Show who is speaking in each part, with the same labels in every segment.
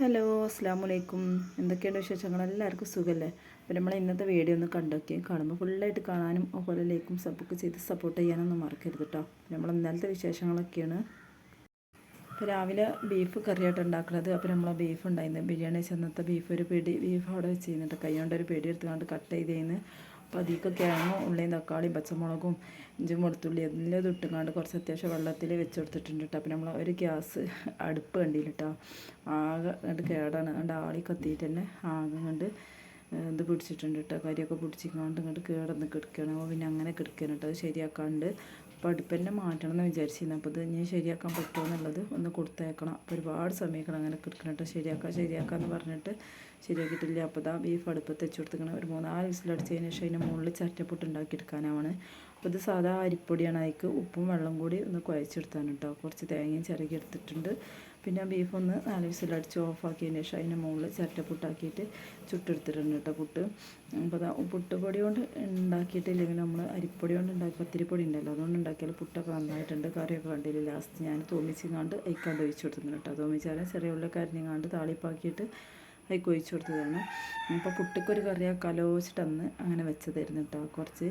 Speaker 1: Hello അസ്സാം വലൈക്കും എന്തൊക്കെയുണ്ട് വിശേഷങ്ങൾ? എല്ലാവർക്കും സുഖമല്ലേ അപ്പോൾ നമ്മൾ ഇന്നത്തെ വീഡിയോ ഒന്ന് കണ്ടൊക്കെയും കാണുമ്പോൾ ഫുള്ളായിട്ട് കാണാനും അതുപോലെ ലൈക്കും സബ്ബൊക്കെ ചെയ്ത് സപ്പോർട്ട് ചെയ്യാനൊന്നും മറക്കരുത് കേട്ടോ നമ്മൾ ഇന്നലത്തെ വിശേഷങ്ങളൊക്കെയാണ്. അപ്പോൾ രാവിലെ ബീഫ് കറിയായിട്ട് ഉണ്ടാക്കുന്നത് അപ്പോൾ നമ്മൾ ബീഫ് ഉണ്ടായിരുന്നു. ബിരിയാണി ചെന്നത്തെ ബീഫ് ഒരു പിടി ബീഫ് അവിടെ വെച്ച് കഴിഞ്ഞിട്ട് കൈ കൊണ്ട് ഒരു പിടി എടുത്തുകൊണ്ട് കട്ട് ചെയ്ത് കഴിഞ്ഞ് അപ്പോൾ അതിലേക്ക് കിഴങ്ങും ഉള്ളിയും തക്കാളിയും പച്ചമുളകും ഇഞ്ചും വെളുത്തുള്ളി എല്ലാം ഇട്ടുങ്ങാണ്ട് കുറച്ച് അത്യാവശ്യം വെള്ളത്തിൽ വെച്ച് കൊടുത്തിട്ടുണ്ട് കേട്ടോ. അപ്പോൾ നമ്മൾ ഒരു ഗ്യാസ് അടുപ്പ് കണ്ടില്ല കേട്ടോ. ആകെ കണ്ട് കേടാണ്. കണ്ട് ആളി കത്തിയിട്ട് തന്നെ ആകെ കണ്ട് ഇത് പിടിച്ചിട്ടുണ്ട് കേട്ടോ. കരിയൊക്കെ പിടിച്ചിങ്ങാണ്ട് ഇങ്ങോട്ട് കേടന്ന് കിടക്കുകയാണ് അപ്പോൾ പിന്നെ അങ്ങനെ കിടക്കുകയാണ് കേട്ടോ. അത് ശരിയാക്കാണ്ട് അപ്പോൾ അടുപ്പന്നെ മാറ്റണം എന്ന് വിചാരിച്ചിരുന്നു. അപ്പോൾ ഇത് ഇനി ശരിയാക്കാൻ പറ്റുമോ എന്നുള്ളത് ഒന്ന് കൊടുത്തേക്കണം. അപ്പോൾ ഒരുപാട് സമയക്കണം അങ്ങനെ കിടക്കണം കേട്ടോ. ശരിയാക്കാം എന്ന് പറഞ്ഞിട്ട് ശരിയാക്കിയിട്ടില്ല. അപ്പോൾ ഇതാ ബീഫ് അടുപ്പത്ത് വെച്ച് കൊടുത്തിക്കണം ഒരു മൂന്നാൽ വിസിലടിച്ചതിന് ശേഷം അതിന്റെ മുകളിൽ ചറ്റപ്പൊട്ട് ഉണ്ടാക്കിയെടുക്കാനാണ് അപ്പോൾ ഇത് സാധാ അരിപ്പൊടിയാണ്. അതിക്ക് ഉപ്പും വെള്ളം കൂടി ഒന്ന് കുഴച്ചെടുത്താണ് കേട്ടോ. കുറച്ച് തേങ്ങയും ചിരകി എടുത്തിട്ടുണ്ട് പിന്നെ ബീഫ് ഒന്ന് നാല് വിസിലടിച്ച് ഓഫാക്കിയതിന് ശേഷം അതിന് മുകളിൽ ചിരട്ട പുട്ടാക്കിയിട്ട് ചുട്ടെടുത്തിട്ടുണ്ട് കേട്ടോ പുട്ട്. അപ്പോൾ അതാ പുട്ട് പൊടി കൊണ്ട് ഉണ്ടാക്കിയിട്ടില്ലെങ്കിൽ നമ്മൾ അരിപ്പൊടി കൊണ്ട് ഉണ്ടാക്കി പത്തിരിപ്പൊടി ഉണ്ടല്ലോ അതുകൊണ്ട് ഉണ്ടാക്കിയാൽ പുട്ടൊക്കെ നന്നായിട്ടുണ്ട്. കറിയൊക്കെ കണ്ടില്ല ലാസ്റ്റ് ഞാൻ തോമിച്ചിങ്ങാണ്ട് അയക്കാണ്ട് ഒഴിച്ചു കൊടുത്തിട്ടുണ്ട് കേട്ടോ. തോമിച്ചാൽ ചെറിയ ഉള്ള കരിഞ്ഞങ്ങാണ്ട് താളിപ്പാക്കിയിട്ട് അതിൽ ഒഴിച്ചു കൊടുത്തതാണ്. അപ്പോൾ പുട്ടിക്കൊരു കറിയാക്കാലോ വെച്ചിട്ടന്ന് അങ്ങനെ വെച്ചതായിരുന്നു കേട്ടോ. കുറച്ച്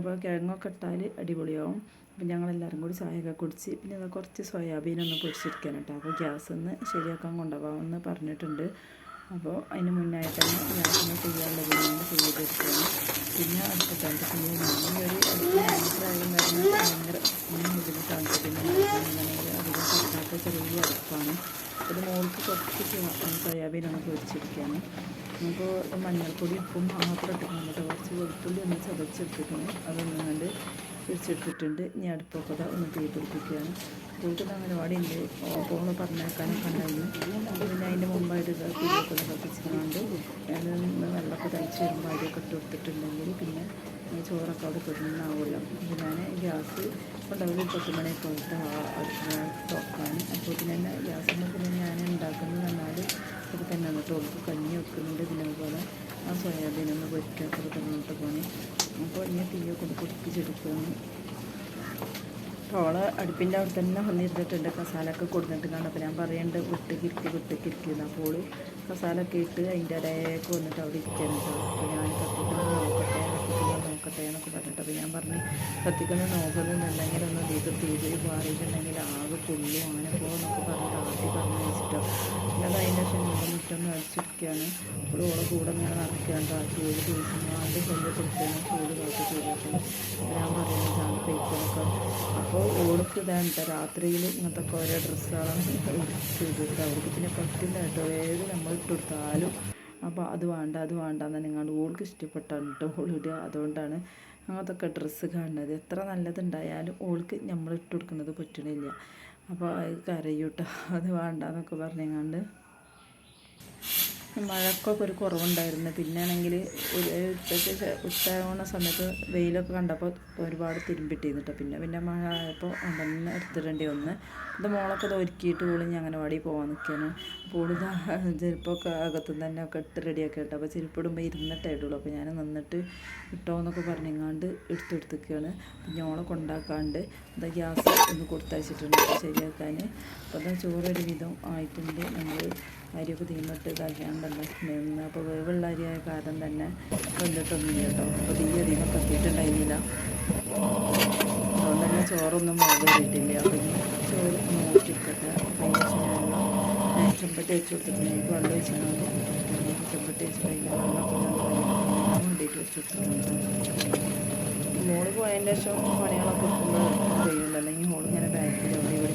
Speaker 1: അപ്പോൾ കിഴങ്ങൊക്കെ ഇട്ടാൽ അടിപൊളിയാവും. അപ്പം ഞങ്ങളെല്ലാവരും കൂടി ചായയൊക്കെ കുടിച്ച് പിന്നെ കുറച്ച് സോയാബീനൊന്ന് പൊടിച്ചിരിക്കാൻ കേട്ടോ. അപ്പോൾ ഗ്യാസ് ഒന്ന് ശരിയാക്കാൻ കൊണ്ടുപോകാമെന്ന് പറഞ്ഞിട്ടുണ്ട്. അപ്പോൾ അതിന് മുന്നായിട്ട് തന്നെ ഗ്യാസിന് ചെയ്യാനുള്ളതിനാണ് ചെയ്തെടുക്കുകയാണ് പിന്നെ അടുത്തതായിട്ട് ഈ ഒരു പിന്നെ പറ്റാത്ത ചെറിയ അടുപ്പാണ് അത് മോൾക്ക് കുറച്ച് സോയാബീനൊന്ന് പൊരിച്ചിരിക്കുകയാണ് നമുക്ക് മഞ്ഞൾപ്പൊടി ഉപ്പും മാത്രം ഇട്ടിട്ടുണ്ട് കുറച്ച് വെളുത്തുള്ളി ഒന്ന് ചതച്ചെടുത്തിട്ടുണ്ട്. അതൊന്നും കണ്ട് പിടിച്ചെടുത്തിട്ടുണ്ട് ഇനി അടുപ്പൊക്കെ ഒന്ന് തീ പിടിപ്പിക്കുകയാണ് കൂടുതൽ അംഗനവാടിയുണ്ട് ഉണ്ട്. പോണ് പറഞ്ഞേക്കാനൊക്കെ ഉണ്ടായിരുന്നു പിന്നെ അതിന്റെ മുമ്പായിട്ട് തീയൊക്കെ കത്തിച്ചിട്ടുണ്ട്. ഒന്ന് വെള്ളമൊക്കെ തയ്ച്ച് വരുമ്പോൾ അരിയൊക്കെ ഇട്ട് കൊടുത്തിട്ടുണ്ടെങ്കിൽ പിന്നെ ചോറൊക്കെ അവിടെ കിട്ടുന്നതാവുമല്ലോ അപ്പോൾ ഞാൻ ഗ്യാസ് കൊണ്ടുപോയി പത്ത് മണിയൊക്കെ ആയിട്ട് തുറക്കാൻ അപ്പോൾ പിന്നെ ഗ്യാസിന് പിന്നെ ഞാൻ ഉണ്ടാക്കുന്നത് എന്നാൽ അത് തന്നെ എന്നിട്ട് ഓൾക്ക് കഞ്ഞി വെക്കുന്നുണ്ട് പിന്നെ അതുപോലെ ആ സോയാബീനൊന്ന് പൊരിക്കാത്തൊക്കെ തന്നിട്ട് പോണേ. അപ്പോൾ ഇങ്ങനെ തീയൊക്കെ പൊടിപ്പിച്ചെടുക്കുകയാണ് ഓൾ അടുപ്പിന്റെ അവിടെ തന്നെ വന്നിരുന്നിട്ടുണ്ട്. കസാലൊക്കെ കൊടുത്തിട്ട് കാണും. അപ്പോൾ ഞാൻ പറയുന്നുണ്ട് വിട്ട് കിരിക്കി വിട്ട് കിരിക്കുന്നു അപ്പോൾ കസാലൊക്കെ ഇട്ട് അതിന്റെ ഇടയൊക്കെ വന്നിട്ട് അവിടെ ഇരിക്കുന്നുണ്ട് അപ്പോൾ ഞാൻ പറഞ്ഞിട്ട് അപ്പോൾ ഞാൻ പറഞ്ഞു കത്തിക്കുന്ന നോക്കുന്നുണ്ടെങ്കിൽ ഒന്ന് ഇത് തീരെ മാറിയിട്ടുണ്ടെങ്കിൽ ആകെ പുള്ളു അങ്ങനെ പോകുമെന്നൊക്കെ പറഞ്ഞിട്ട് ആദ്യം പറഞ്ഞു വെച്ചിട്ടോ. അത് അതിന്റെ ശേഷം നമ്മുടെ മുറ്റൊന്ന് അടിച്ചിരിക്കുകയാണ്. അപ്പോൾ ഓളെ കൂടെ ഇങ്ങനെ നടക്കാണ്ട് ആ ചൂട് തീർക്കുന്നു ആദ്യം കൊണ്ട് കൊടുത്തതിന് ചൂട് കാത്ത് ചൂടാക്കണം ഞാൻ പറയുന്നത് ചാണ് കഴിക്കാനൊക്കെ അപ്പോൾ ഓൾക്ക് ഇതാണ് രാത്രിയിൽ ഇങ്ങനത്തെ ഓരോ ഡ്രസ്സുകളാണ് ചെയ്തിട്ട് അവർക്ക് പിന്നെ പറ്റില്ല കേട്ടോ. ഏത് നമ്മൾ ഇട്ടുകൊടുത്താലും അപ്പോൾ അത് വേണ്ട അത് വേണ്ട എന്ന് നിങ്ങളുടെ ഓൾക്ക് ഇഷ്ടപ്പെട്ടാണ് കേട്ടോ ഓളിടുക അതുകൊണ്ടാണ് അങ്ങനത്തെ ഡ്രസ്സ് കാണുന്നത്. എത്ര നല്ലതുണ്ടായാലും ഓൾക്ക് നമ്മൾ ഇട്ട് കൊടുക്കുന്നത് പറ്റണില്ല. അപ്പോൾ അത് കരയൂട്ടോ. അത് വേണ്ട എന്നൊക്കെ മഴക്കൊക്കെ ഒരു കുറവുണ്ടായിരുന്നു. പിന്നെ ആണെങ്കിൽ ഒരു ഉച്ചയ്ക്ക് സമയത്ത് വെയിലൊക്കെ കണ്ടപ്പോൾ ഒരുപാട് തിരുമ്പിട്ടിരുന്നിട്ട്. പിന്നെ പിന്നെ മഴ ആയപ്പോൾ ഉണ്ടെന്ന് എടുത്തിടേണ്ടി വന്ന്. ഇത് മോളൊക്കെ ഇത് ഒരുക്കിയിട്ട് ഓളിഞ്ഞ് അങ്ങനെ വാടി പോകാൻ നിൽക്കാണ് അപ്പോൾ ചെരുപ്പൊക്കെ അകത്തുനിന്ന് തന്നെ ഒക്കെ ഇട്ട് റെഡിയാക്കി ഇട്ടു. അപ്പോൾ ചെരുപ്പിടുമ്പോൾ ഉള്ളൂ അപ്പോൾ ഞാൻ നിന്നിട്ട് ഇട്ടോ എന്നൊക്കെ പറഞ്ഞെങ്ങാണ്ട് എടുത്തെടുത്തിരിക്കുകയാണ് പിന്നെ ഓളെ കൊണ്ടാക്കാണ്ട് എന്താ ഗ്യാസ് ഒന്ന് കൊടുത്തയച്ചിട്ടുണ്ട്. ശരിയാക്കാൻ അപ്പോൾ അതാ ചോറൊരു വിധം ആയിട്ടുണ്ട്. നമ്മൾ അരിയൊക്കെ തീമിട്ട് ഇതാക്കിയാണ്ടല്ലോ. നിന്ന് അപ്പോൾ വേവുള്ള അരിയായ കാരണം തന്നെ വെന്തിട്ടൊന്നും കേട്ടോ അപ്പോൾ തീ അധികം കത്തിയിട്ടുണ്ടായിരുന്നില്ല അതുകൊണ്ട് തന്നെ ചോറൊന്നും വേവിട്ടില്ല അപ്പോൾ ഇനി ചോറ് നോക്കിയിട്ടൊക്കെ ചെമ്പട്ടി വെച്ച് കൊടുത്തിട്ടുണ്ടെങ്കിൽ വെള്ളം വെച്ചാൽ ചെമ്പട്ടി വെച്ച് കഴിഞ്ഞാൽ വെള്ളമൊക്കെ വേണ്ടിയിട്ട് വെച്ച് കൊടുത്തിട്ടുണ്ട്. മോൾ പോയതിന്റെ ശേഷം പണികളൊക്കെ കൊടുക്കുമ്പോൾ ചെയ്യുന്നുണ്ട് അല്ലെങ്കിൽ മോൾ ഇങ്ങനെ ബാക്കിൽ എവിടെ ഇവിടെ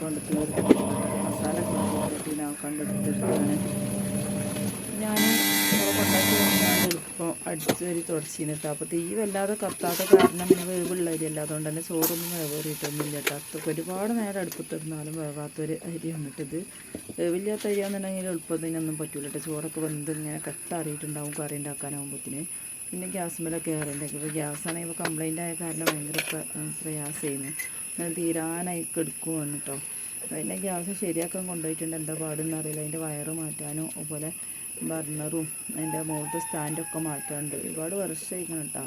Speaker 1: കൊണ്ട് തീർത്ത് മസാല കണ്ടെടുത്തിട്ടാണ് ഞാൻ എളുപ്പം അടിച്ച് വരി തുടച്ചിരുന്നിട്ട് അപ്പോൾ തീ വല്ലാതെ കത്താത്ത കാരണം ഇങ്ങനെ വേവുള്ള അരി അല്ല. അതുകൊണ്ട് തന്നെ ചോറൊന്നും വേവേറിയിട്ടൊന്നുമില്ല കേട്ടോ. ഒരുപാട് നേരം അടുപ്പത്തിരുന്നാലും വേവാത്തൊരു അരി വന്നിട്ടിത്. വേവില്ലാത്ത അരിയാണെന്നുണ്ടെങ്കിൽ എളുപ്പത്തിനൊന്നും പറ്റൂല കേട്ടോ. ചോറൊക്കെ വെന്ത് ഇങ്ങനെ കെട്ടറിയിട്ടുണ്ടാവും കറി ഉണ്ടാക്കാനാകുമ്പോഴത്തിന് പിന്നെ ഗ്യാസ് മേലൊക്കെ കയറുന്നുണ്ടെങ്കിൽ ഇപ്പോൾ ഗ്യാസാണെങ്കിൽ ഇപ്പോൾ കംപ്ലൈന്റ് ആയ കാരണം ഭയങ്കര പ്രയാസമായിരുന്നു തീരാനായി കെടുക്കുവാണ് കേട്ടോ. പിന്നെ ഗ്യാസ് ശരിയാക്കാൻ കൊണ്ടുപോയിട്ടുണ്ട്. എന്താ പാടെന്ന് അറിയില്ല. അതിന്റെ വയറ് മാറ്റാനും അതുപോലെ ബർണറും അതിന്റെ മുകളിലത്തെ സ്റ്റാൻഡൊക്കെ മാറ്റാനുണ്ട്. ഒരുപാട് വർഷമായിരിക്കണം കേട്ടോ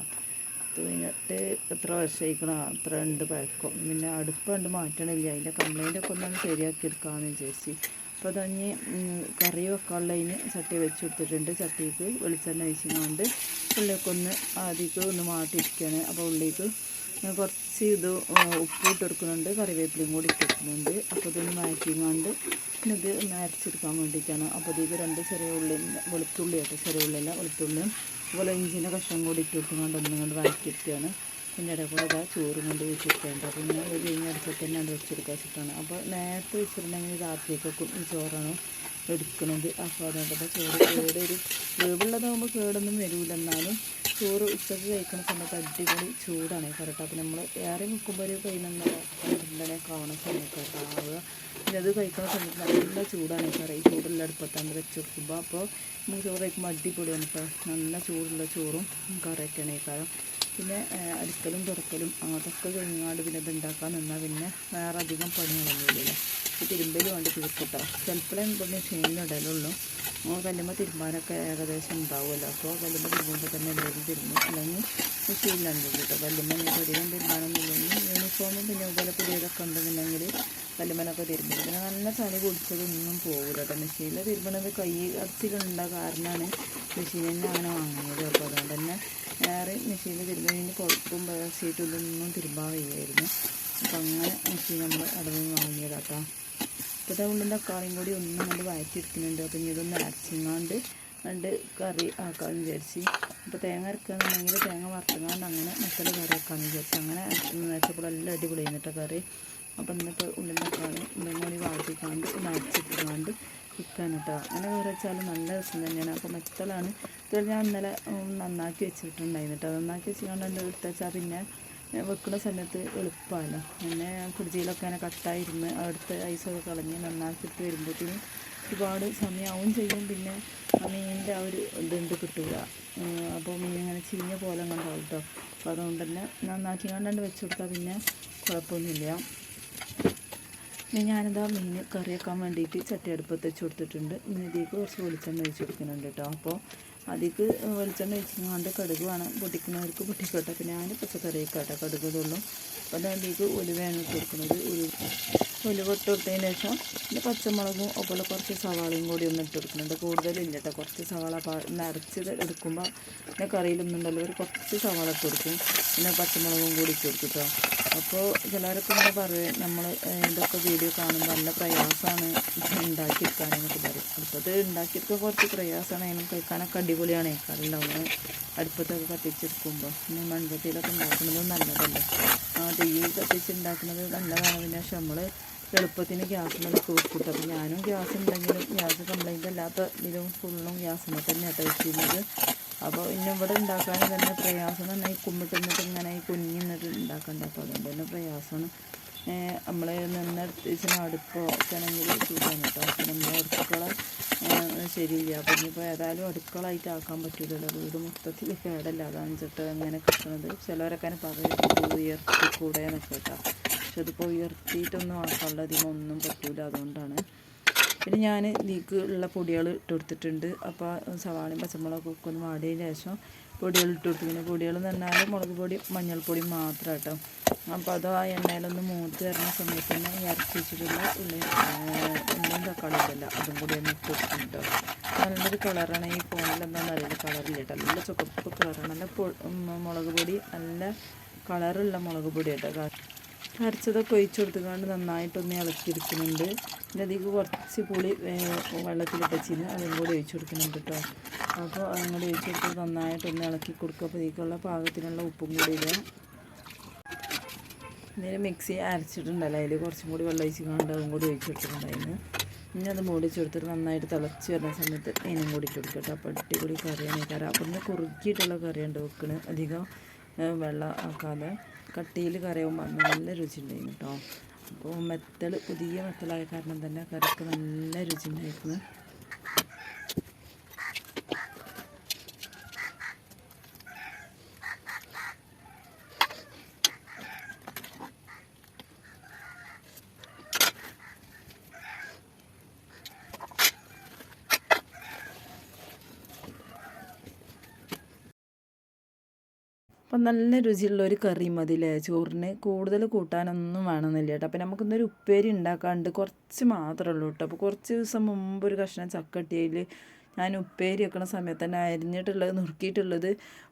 Speaker 1: കഴിഞ്ഞിട്ട് എത്ര വർഷമായിരിക്കണം അത്ര ഉണ്ട് പഴക്കം. പിന്നെ അടുപ്പുണ്ട് മാറ്റണില്ല. അതിന്റെ കംപ്ലൈന്റൊക്കെ ഒന്നാണ് ശരിയാക്കി എടുക്കാമെന്ന് വിചാരിച്ച്. അപ്പോൾ അതഞ്ഞ് കറി വെക്കാനുള്ളതിന് ചട്ടി വെച്ച് കൊടുത്തിട്ടുണ്ട്. ചട്ടിക്ക് വെളിച്ചെണ്ണ ഒഴിച്ചുകൊണ്ട് ഉള്ളിലേക്കൊന്ന് ആദ്യക്ക് ഒന്ന് മാറ്റിയിരിക്കുകയാണ് അപ്പോൾ ഉള്ളിലേക്ക് കുറച്ച് ഇത് ഉപ്പ് ഇട്ട് കറിവേപ്പിലയും കൂടി ഇട്ട് കൊടുക്കുന്നുണ്ട് അപ്പോൾ ഇതൊന്ന് മാറ്റിങ്ങാണ്ട് പിന്നെ ഇത് ഒന്ന് അരച്ചെടുക്കാൻ വേണ്ടിയിട്ടാണ്. അപ്പോൾ ഇത് രണ്ട് ചെറിയ ഉള്ളി വെളുത്തുള്ളി ആയിട്ട് ചെറിയ ഉള്ളിയല്ല വെളുത്തുള്ളിയും അതുപോലെ ഇഞ്ചിന്റെ കഷ്ണം കൂടി ഇട്ട് കൊടുക്കുന്നുണ്ട് ഒന്നും കൊണ്ട് വഴറ്റിയിരിക്കുകയാണ് പിന്നെ ഇടയ്ക്കൂടെ ഇതാ ചോറും കൊണ്ട് വെച്ചിട്ടുണ്ട്. പിന്നെ ഒരു കഴിഞ്ഞ അടുത്തൊക്കെ തന്നെ അത് വെച്ചെടുക്കാൻ വെച്ചിട്ടാണ്. അപ്പോൾ നേരത്തെ വെച്ചിട്ടുണ്ടെങ്കിൽ രാത്രിക്കൊക്കെ ഈ ചോറാണ് എടുക്കുന്നത്. അപ്പോൾ അതുകൊണ്ട് ചോറ് കേട് ഒരു വേവുള്ളതാകുമ്പോൾ കേടൊന്നും വരില്ല എന്നാലും ചോറ് ഉച്ചയ്ക്ക് കഴിക്കുന്ന സമയത്ത് അടിപൊളി ചൂടാണ് കേട്ടോ അപ്പോൾ നമ്മൾ ഏറെ നിൽക്കുമ്പോൾ ഒരു പതിനൊന്നര കാണുന്ന സമയത്ത് കേട്ടോ പിന്നെ അത് കഴിക്കുന്ന സമയത്ത് നല്ല ചൂടാണ് കേട്ടോ ഈ ചൂടുള്ള അടുപ്പത്താണ് വെച്ച് വെക്കുമ്പോൾ അപ്പോൾ നമുക്ക് ചോറ് കഴിക്കുമ്പോൾ അടിപൊളിയാണ് കേട്ടോ നല്ല ചൂടുള്ള ചോറും കറിയൊക്കെയാണ് കാലം പിന്നെ അടുക്കലും തുറക്കലും അതൊക്കെ കഴിഞ്ഞാണ്ട് പിന്നെ ഇത് ഉണ്ടാക്കാൻ നിന്നാൽ പിന്നെ വേറെ അധികം പണികളൊന്നുമില്ലല്ലോ തിരുമ്പലും വേണ്ടി തീർക്കട്ടോ ചിലപ്പോഴേ പിന്നെ ക്ഷീണിലിടലുള്ളൂ നമ്മൾ കല്ലുമ്പോൾ തിരുമ്പാനൊക്കെ ഏകദേശം ഉണ്ടാവുമല്ലോ. അപ്പോൾ കല്ലുമ്പോൾ തിരുമ്പുമ്പോൾ തന്നെ എന്തെങ്കിലും തിരുമ്പും. അല്ലെങ്കിൽ മെഷീനിലാണ് കേട്ടോ. കല്ലുമ്പോൾ നമുക്ക് അധികം തിരുമ്പാനൊന്നുമില്ലെങ്കിൽ യൂണിഫോമും പിന്നെ അതുപോലെ പുതിയതൊക്കെ ഉണ്ടെന്നുണ്ടെങ്കിൽ കല്ലുമ്മലൊക്കെ തിരുമ്പും. പിന്നെ നല്ല തലി കുടിച്ചതൊന്നും പോകില്ല കേട്ടോ. മെഷീനിൽ തിരുമ്പണത് കൈ അടച്ചിലുണ്ട കാരണമാണ് മെഷീൻ തന്നെ അങ്ങനെ വാങ്ങിയത്. അപ്പോൾ അതുകൊണ്ട് തന്നെ വേറെ മെഷീനിൽ തിരുമ്പതിന് കുഴപ്പം സീറ്റും ഇതൊന്നും തിരുമ്പാൻ വയ്യായിരുന്നു. അപ്പം അങ്ങനെ മെഷീൻ നമ്മൾ അടവ് വാങ്ങിയതാട്ടോ ഇപ്പോഴത്തെ ഉള്ളിന്റെ തക്കാളിയും കൂടി ഒന്നും കൊണ്ട് വഴറ്റിയെടുക്കുന്നുണ്ട്. അപ്പം ഇനി ഇതൊന്ന് അരച്ചിങ്ങാണ്ട് രണ്ട് കറി ആക്കാമെന്ന് വിചാരിച്ച്. അപ്പോൾ തേങ്ങ അരക്കുകയാണെന്നുണ്ടെങ്കിൽ തേങ്ങ വറുത്തങ്ങാണ്ട് അങ്ങനെ മസാല കറി ആക്കാമെന്ന് വിചാരിച്ചു. അങ്ങനെ എല്ലാം അടിപൊളി ചെയ്യുന്നിട്ട് കറി. അപ്പം ഇന്നിപ്പോൾ ഉള്ളിന്റെ തക്കാളി കൂടി വാട്ടിക്കാണ്ട് ഒന്ന് അരച്ചിട്ടുങ്ങാണ്ട് ചിക്കൻ കേട്ടോ അങ്ങനെ കറി വെച്ചാൽ നല്ല രസം തന്നെയാണ്. അപ്പോൾ മെത്തലാണ്. ഞാൻ ഇന്നലെ നന്നാക്കി വെച്ചിട്ടുണ്ടായിരുന്നു കേട്ടോ നന്നാക്കി വെച്ചുകൊണ്ട് എന്റെ എടുത്ത് വെച്ചാൽ പിന്നെ വെക്കുന്ന സമയത്ത് എളുപ്പമല്ലോ പിന്നെ ഫ്രിഡ്ജിലൊക്കെ അങ്ങനെ കട്ടായിരുന്ന് അവിടുത്തെ ഐസൊക്കെ കളഞ്ഞ് നന്നാക്കിയിട്ട് വരുമ്പോഴത്തേനും ഒരുപാട് സമയമാവും ചെയ്യും. പിന്നെ ആ മീനിന്റെ ആ ഒരു ഇതുണ്ട് കിട്ടുക അപ്പോൾ മീൻ ഇങ്ങനെ ചീഞ്ഞ പോലെ കണ്ടാവും കേട്ടോ. അപ്പോൾ അതുകൊണ്ട് തന്നെ നന്നാക്കി കണ്ടാണ്ട് വെച്ച് കൊടുത്താൽ പിന്നെ കുഴപ്പമൊന്നുമില്ല. പിന്നെ ഞാനെന്താ മീൻ കറി വെക്കാൻ വേണ്ടിയിട്ട് ചട്ടി അടുപ്പത്ത് വെച്ച് കൊടുത്തിട്ടുണ്ട്. ഇനി ഇതിലേക്ക് കുറച്ച് വെളിച്ചെണ്ണ ഒഴിച്ച് കൊടുക്കുന്നുണ്ട് കേട്ടോ. അപ്പോൾ അതിക്ക് വെളിച്ചെണ്ണ ഒഴിച്ചുകൊണ്ട് കടുക് വേണം. പൊട്ടിക്കുന്നവർക്ക് പൊട്ടിക്കോട്ടെ. പിന്നെ ഞാൻ പച്ചക്കറി കേട്ടോ കടുക് ഇതുള്ളൂ. അപ്പോൾ അതിലേക്ക് ഉലുവയാണ് ഇട്ട് കൊടുക്കുന്നത് ഉലു ഉലുവ കൊടുത്തതിന് ശേഷം പിന്നെ പച്ചമുളകും അതുപോലെ കുറച്ച് സവാളയും കൂടി ഒന്ന് ഇട്ട് കൊടുക്കുന്നുണ്ട് കൂടുതലില്ല കേട്ടോ. കുറച്ച് സവാള നിറച്ചത് എടുക്കുമ്പോൾ പിന്നെ കറിയിലൊന്നുണ്ടല്ലോ ഒരു കുറച്ച് സവാള ഇട്ട് കൊടുക്കും. പിന്നെ പച്ചമുളകും കൂടി ഇട്ട് കൊടുക്കും കേട്ടോ. അപ്പോൾ ചിലവരൊക്കെ ഇങ്ങനെ പറയും നമ്മൾ ഇതൊക്കെ വീഡിയോ കാണുമ്പോൾ നല്ല പ്രയാസമാണ് ഉണ്ടാക്കിയെടുക്കാനെന്നൊക്കെ പറയും. അടുപ്പത്ത് ഉണ്ടാക്കിയെടുക്കാൻ കുറച്ച് പ്രയാസമാണ് അതിനും കഴിക്കാനൊക്കെ അടിപൊളിയാണ്. കറി ഉണ്ടാവുന്നത് അടുപ്പത്തൊക്കെ കത്തിച്ചെടുക്കുമ്പോൾ പിന്നെ മൺചട്ടിയിലൊക്കെ ഉണ്ടാക്കുന്നത് നല്ലതല്ലേ? ആ തീ കത്തിച്ചുണ്ടാക്കുന്നത് നല്ലതാണ്. പിന്നെ പക്ഷെ നമ്മൾ എളുപ്പത്തിന് ഗ്യാസിനൊക്കെ വെക്കൂട്ടോ അപ്പോൾ ഞാനും ഗ്യാസ് ഉണ്ടെങ്കിലും ഗ്യാസ് കംപ്ലൈന്റ് അല്ലാത്ത ഇതിലും ഫുള്ളും ഗ്യാസിനെ തന്നെ വെച്ചിരുന്നത്. അപ്പോൾ ഇന്നും ഇവിടെ ഉണ്ടാക്കാൻ തന്നെ പ്രയാസം തന്നെ ഈ കുമ്മിട്ട് ഇങ്ങനെ ഈ കുഞ്ഞി നിന്നിട്ട് ഉണ്ടാക്കണ്ട. അപ്പോൾ അതുകൊണ്ട് തന്നെ പ്രയാസമാണ്. നമ്മൾ നിന്നെടുത്ത് അടുപ്പോ ഒക്കെ ആണെങ്കിൽ സുഖമാണ് കേട്ടോ. അപ്പോൾ നമ്മുടെ അടുക്കള ശരിയില്ല. അപ്പോൾ ഇനിയിപ്പോൾ ഏതായാലും അടുക്കളായിട്ട് ആക്കാൻ പറ്റില്ലല്ലോ വീട് മൊത്തത്തിൽ കേടല്ല. അതാണ് വെച്ചിട്ട് അങ്ങനെ കിട്ടുന്നത് ചിലവരൊക്കെ പറയും ഉയർത്തി കൂടെ കേട്ടോ. പക്ഷെ അതിപ്പോൾ ഉയർത്തിയിട്ടൊന്നും ആക്കാനുള്ള അതിനൊന്നും പറ്റൂല അതുകൊണ്ടാണ്. പിന്നെ ഞാൻ ഇതിലേക്ക് ഉള്ള പൊടികൾ ഇട്ട് കൊടുത്തിട്ടുണ്ട്. അപ്പോൾ സവാളയും പച്ചമുളകും ഒക്കെ ഒന്ന് വാടിയതിന് ശേഷം പൊടികൾ ഇട്ട് കൊടുത്തു. പിന്നെ പൊടികൾ എന്ന് പറഞ്ഞാൽ മുളക് പൊടി മഞ്ഞൾപ്പൊടി മാത്രം കേട്ടോ. അപ്പോൾ അത് ആ എണ്ണയിലൊന്ന് മൂത്ത് വരുന്ന സമയത്ത് തന്നെ ഇറച്ചി വെച്ചിട്ടുള്ള ഉള്ളി ഉള്ളിയും തക്കാളി ഇല്ല. അതും കൂടി ഒന്ന് ഇട്ട് നല്ലൊരു കളറാണ് ഈ ഫോണിൽ അറിയില്ല. കളറില്ല കേട്ടോ. നല്ല ചുവപ്പ് കളറാണ് നല്ല മുളക് പൊടി നല്ല കളറുള്ള മുളക് പൊടി കേട്ടോ. അരച്ചതൊക്കെ ഒഴിച്ച് കൊടുത്തുകൊണ്ട് നന്നായിട്ടൊന്ന് ഇളക്കിയെടുക്കുന്നുണ്ട്. പിന്നെ അതിലേക്ക് കുറച്ച് പുളി വെള്ളത്തിലിട്ട് വെച്ചിരുന്നു. അതും കൂടി ഒഴിച്ച് കൊടുക്കുന്നുണ്ട് കേട്ടോ. അപ്പോൾ കൂടി ഒഴിച്ച് കൊടുത്ത് നന്നായിട്ടൊന്ന് ഇളക്കി കൊടുക്കുക. അപ്പോൾ ഇതിലേക്കുള്ള പാകത്തിനുള്ള ഉപ്പും കൂടി ഇടുക. നേരെ മിക്സി അരച്ചിട്ടുണ്ടല്ലോ. അതിൽ കുറച്ചും കൂടി വെള്ളം ഒഴിച്ച് കൊണ്ട് അതും കൂടി ഒഴിച്ച് കൊടുത്തിട്ടുണ്ടായിരുന്നു ഇനി അത് മൂടിച്ച് കൊടുത്തിട്ട് നന്നായിട്ട് തിളച്ച് വരുന്ന സമയത്ത് ഇനിയും കൂടി ഇട്ട് കേട്ടോ. അപ്പോൾ അടിപൊളി കറിയാണ് കറി. അപ്പം കുറുക്കിയിട്ടുള്ള കറിയുണ്ട് വെക്കണ് അധികം വെള്ളം ആക്കാതെ. കട്ടിയിൽ കറിയാകുമ്പോൾ നല്ല രുചി ഉണ്ടായിരുന്നു കേട്ടോ അപ്പോൾ മെത്തൽ പുതിയ മെത്തലായ കാരണം തന്നെ കറിക്ക് നല്ല രുചി ഉണ്ടായിരുന്നു അപ്പം നല്ല രുചിയുള്ള ഒരു കറി മതി അല്ലേ ചോറിന് കൂടുതൽ കൂട്ടാനൊന്നും വേണമെന്നില്ല കേട്ടോ അപ്പം നമുക്കിന്നൊരു ഉപ്പേരി ഉണ്ടാക്കാണ്ട് കുറച്ച് മാത്രമേ ഉള്ളൂ കേട്ടോ അപ്പോൾ കുറച്ച് ദിവസം മുമ്പ് ഒരു കഷ്ണം ചക്കട്ടിയിൽ ഞാൻ ഉപ്പേരി വെക്കണ സമയത്ത് തന്നെ അരിഞ്ഞിട്ടുള്ളത് നുറുക്കിയിട്ടുള്ളത്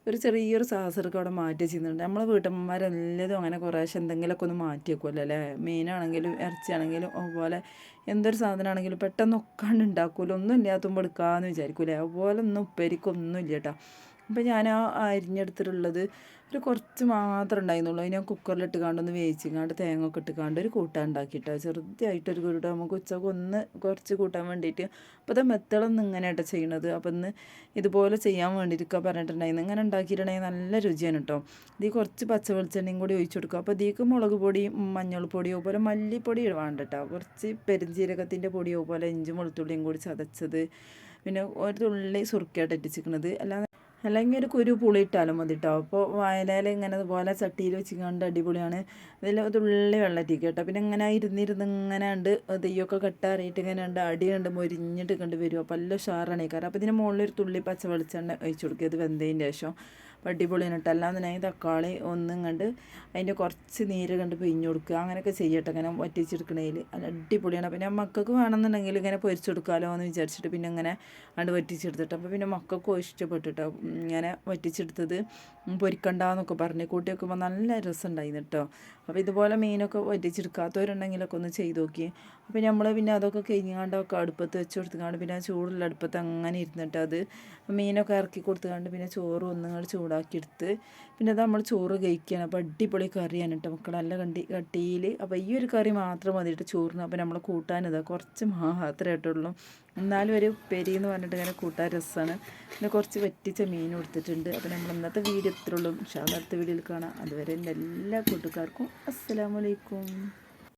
Speaker 1: ഒരു ചെറിയൊരു സാസർക്ക് അവിടെ മാറ്റി വെച്ചിരുന്നുണ്ട് നമ്മളെ വീട്ടമ്മമാരെല്ലതും അങ്ങനെ കുറേശ്ശെ എന്തെങ്കിലുമൊക്കെ ഒന്ന് മാറ്റി വെക്കുമല്ലോ അല്ലേ മീനാണെങ്കിലും ഇറച്ചിയാണെങ്കിലും അതുപോലെ എന്തൊരു സാധനമാണെങ്കിലും പെട്ടെന്ന് ഒക്കാണ്ട് ഉണ്ടാക്കുമല്ലോ ഒന്നും ഇല്ലാത്തുമ്പോൾ എടുക്കാമെന്ന് വിചാരിക്കൂലേ? അതുപോലെ ഒന്നും ഉപ്പേരിക്കൊന്നും ഇല്ല കേട്ടോ അപ്പം ഞാൻ ആ അരിഞ്ഞെടുത്തിട്ടുള്ളത് ഒരു കുറച്ച് മാത്രം ഉണ്ടായിരുന്നുള്ളൂ. അതിന് ഞാൻ കുക്കറിലിട്ട് കാണ്ടൊന്ന് വേവിച്ചിങ്ങാണ്ട് തേങ്ങ ഒക്കെ ഇട്ട് കാണ്ട് ഒരു കൂട്ടാൻ ഉണ്ടാക്കിയിട്ടോ. ചെറുതായിട്ടൊരു കൂട്ടം നമുക്ക് ഉച്ചയ്ക്ക് ഒന്ന് കുറച്ച് കൂട്ടാൻ വേണ്ടിയിട്ട്. അപ്പോൾ അത് മെത്തളൊന്നും ഇങ്ങനെ കേട്ടോ ചെയ്യണത്. അപ്പോൾ ഇന്ന് ഇതുപോലെ ചെയ്യാൻ വേണ്ടിയിട്ടൊക്കെ പറഞ്ഞിട്ടുണ്ടായിരുന്നു. ഇങ്ങനെ ഉണ്ടാക്കിയിട്ടുണ്ടെങ്കിൽ നല്ല രുചിയാണ് കേട്ടോ ഇതിൽ കുറച്ച് പച്ച വെളിച്ചെണ്ണയും കൂടി ഒഴിച്ചു കൊടുക്കുക. അപ്പോൾ ഇതിക്ക് മുളക് പൊടിയും മഞ്ഞൾപ്പൊടിയോ പോലെ മല്ലിപ്പൊടി വേണ്ട കേട്ടോ കുറച്ച് പെരുംജീരകത്തിന്റെ പൊടിയോ പോലെ ഇഞ്ചും വെളുത്തുള്ളിയും കൂടി ചതച്ചത്. പിന്നെ ഒരു തുള്ളി സുറുക്കിയായിട്ട് ഇട്ടിച്ചിരിക്കുന്നത് അല്ലാതെ അല്ലെങ്കിൽ ഒരു കുരു പുളി ഇട്ടാലും മതി കേട്ടോ അപ്പോൾ വായലയിൽ ഇങ്ങനെ അതുപോലെ ചട്ടിയിൽ വെച്ചിങ്ങാണ്ട് അടിപൊളിയാണ്. ഇതിൽ തുള്ളി വെള്ളറ്റിക്ക് കേട്ടോ. പിന്നെ ഇങ്ങനെ ഇരുന്നിരുന്ന് ഇങ്ങനെ ഉണ്ട് തെയ്യൊക്കെ കെട്ടാറിയിട്ട് ഇങ്ങനെ ഉണ്ട് അടി കണ്ട് മൊരിഞ്ഞിട്ട് കണ്ട് വരും. അപ്പോൾ എല്ലാം ഉഷാറാണ് കാരണം അപ്പോൾ ഇതിന് മുകളിൽ ഒരു തുള്ളി പച്ച വെളിച്ചെണ്ണ ഒഴിച്ചു കൊടുക്കുക. ഇത് വെന്തതിന്റെ ശേഷം. അടിപൊളിയാണ് കേട്ടോ അല്ലാന്നുണ്ടെങ്കിൽ തക്കാളി ഒന്നും കണ്ട് അതിന്റെ കുറച്ച് നീര് കണ്ട് പിഴിഞ്ഞ് കൊടുക്കുക. അങ്ങനെയൊക്കെ ചെയ്യട്ടെ ഇങ്ങനെ വറ്റിച്ചെടുക്കണേൽ അത് അടിപൊളിയാണ്. പിന്നെ മക്കൾക്ക് വേണമെന്നുണ്ടെങ്കിൽ ഇങ്ങനെ പൊരിച്ചു കൊടുക്കാമല്ലോ എന്ന് വിചാരിച്ചിട്ട് പിന്നെ ഇങ്ങനെ കണ്ട് വറ്റിച്ചെടുത്തിട്ട്. അപ്പോൾ പിന്നെ മക്കൾക്കും ഇഷ്ടപ്പെട്ടിട്ടോ ഇങ്ങനെ വറ്റിച്ചെടുത്തത്. പൊരിക്കണ്ടെന്നൊക്കെ പറഞ്ഞ് കൂട്ടി വെക്കുമ്പോൾ നല്ല രസമുണ്ടായിരുന്നു കേട്ടോ അപ്പോൾ ഇതുപോലെ മീനൊക്കെ വറ്റിച്ചെടുക്കാത്തവരുണ്ടെങ്കിലൊക്കെ ഒന്ന് ചെയ്ത് നോക്കി. അപ്പോൾ നമ്മൾ പിന്നെ അതൊക്കെ കഴിഞ്ഞാണ്ടൊക്കെ അടുപ്പത്ത് വെച്ച് കൊടുത്തുകൊണ്ട് പിന്നെ ചൂടുള്ള അടുപ്പത്ത് അങ്ങനെ ഇരുന്നിട്ട് അത് മീനൊക്കെ ഇറക്കി കൊടുത്തുകൊണ്ട് പിന്നെ ചോറ് ഒന്നുങ്ങൾ ചൂടാക്കി എടുത്ത് പിന്നെ അത് നമ്മൾ ചോറ് കഴിക്കുകയാണ് അപ്പോൾ അടിപൊളി കറിയാണ് കേട്ടോ മക്കൾ നല്ല കണ്ടി കട്ടിയിൽ അപ്പോൾ ഈ ഒരു കറി മാത്രം മതിയിട്ട് ചോറിന്. അപ്പോൾ നമ്മൾ കൂട്ടാനിതാ കുറച്ച് മാത്രമേ ആയിട്ടുള്ളൂ എന്നാലും ഒരു പെരി എന്ന് പറഞ്ഞിട്ട് ഇങ്ങനെ കൂട്ടാൻ രസമാണ് പിന്നെ കുറച്ച് വറ്റിച്ച മീൻ കൊടുത്തിട്ടുണ്ട്. അപ്പോൾ നമ്മൾ ഇന്നത്തെ വീഡിയോ ഇത്രയുള്ളൂ പക്ഷേ അടുത്ത വീഡിയോയിൽ കാണാം. അതുവരെ എല്ലാ കൂട്ടുകാർക്കും അസ്സലാമലൈക്കും